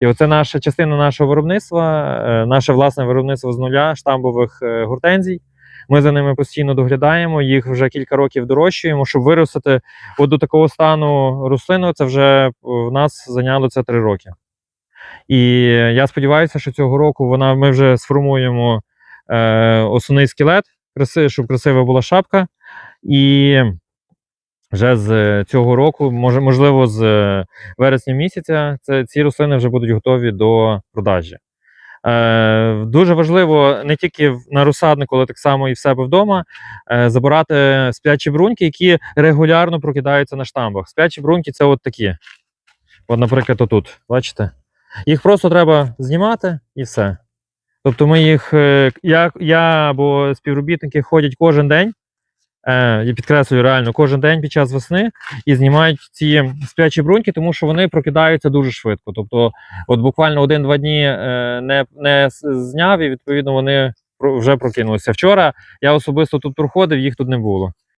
І оце наша частина нашого виробництва, е, наше власне виробництво з нуля штамбових е, гортензій. Ми за ними постійно доглядаємо, їх вже кілька років дорощуємо, щоб виростити от до такого стану рослину. Це вже е, в нас зайняло це три роки. І я сподіваюся, що цього року вона ми вже сформуємо е, основний скелет, щоб красива була шапка. І вже з цього року, може, можливо, з е, вересня місяця, це, ці рослини вже будуть готові до продажі. Е, дуже важливо не тільки на розсаднику, але так само і в себе вдома е, забирати сплячі бруньки, які регулярно прокидаються на штамбах. Сплячі бруньки це от такі. От, наприклад, отут. Бачите? Їх просто треба знімати і все. Тобто ми їх, е, я, я або співробітники ходять кожен день, е, я підкреслюю реально, кожен день під час весни і знімають ці сплячі бруньки, тому що вони прокидаються дуже швидко. Тобто, от буквально один-два дні е, не, не зняв, і відповідно вони вже прокинулися. Вчора я особисто тут проходив, їх тут не було.